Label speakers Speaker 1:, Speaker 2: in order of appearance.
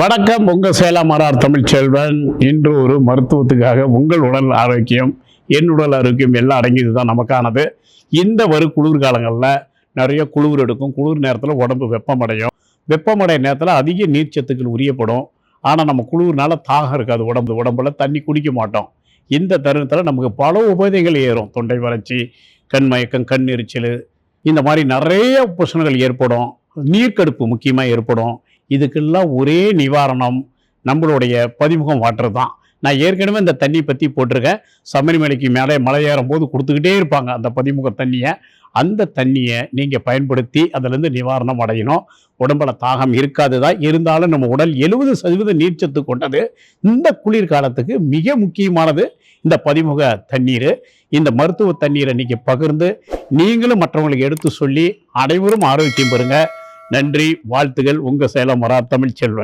Speaker 1: வணக்கம் உங்கள் சேலம் மரார் தமிழ்ச்செல்வன். இன்று ஒரு மருத்துவத்துக்காக உங்கள் உடல் ஆரோக்கியம் என் உடல் ஆரோக்கியம் எல்லாம் அடங்கியது தான் நமக்கானது. இந்த வரும் குளிர்காலங்களில் நிறைய குளிர் எடுக்கும். குளிர் நேரத்தில் உடம்பு வெப்பமடையும். வெப்பமடைய நேரத்தில் அதிக நீர்ச்சத்துக்கள் உரியப்படும். ஆனால் நம்ம குளிர்னால தாகம் இருக்காது. உடம்பு உடம்புல தண்ணி குடிக்க மாட்டோம். இந்த தருணத்தில் நமக்கு பல உபதைகள் ஏறும். தொண்டை வறட்சி கண் மயக்கம் கண் எரிச்சல் இந்த மாதிரி நிறைய பிரச்சனைகள் ஏற்படும். நீர்க்கடுப்பு முக்கியமாக ஏற்படும். இதுக்கெல்லாம் ஒரே நிவாரணம் நம்மளுடைய பதிமுகம் வாட்டர் தான். நான் ஏற்கனவே இந்த தண்ணி பற்றி போட்டிருக்கேன். சபரிமலைக்கு மேலே மலை ஏறும் போது கொடுத்துக்கிட்டே இருப்பாங்க அந்த பதிமுக தண்ணியை. அந்த தண்ணியை நீங்கள் பயன்படுத்தி அதிலேருந்து நிவாரணம் அடையணும். உடம்புல தாகம் இருக்காது தான். இருந்தாலும் நம்ம உடல் எழுபது சதவீத நீர்ச்சத்து கொண்டது. இந்த குளிர்காலத்துக்கு மிக முக்கியமானது இந்த பதிமுக தண்ணீர். இந்த மருத்துவ தண்ணீரை நீங்கள் பகிர்ந்து நீங்களும் மற்றவங்களுக்கு எடுத்து சொல்லி அனைவரும் ஆரோக்கியம் பெறுங்கள் நன்றி வாழ்த்துகள். உங்கள் சேலம் வரா தமிழ்ச்செல்வன்.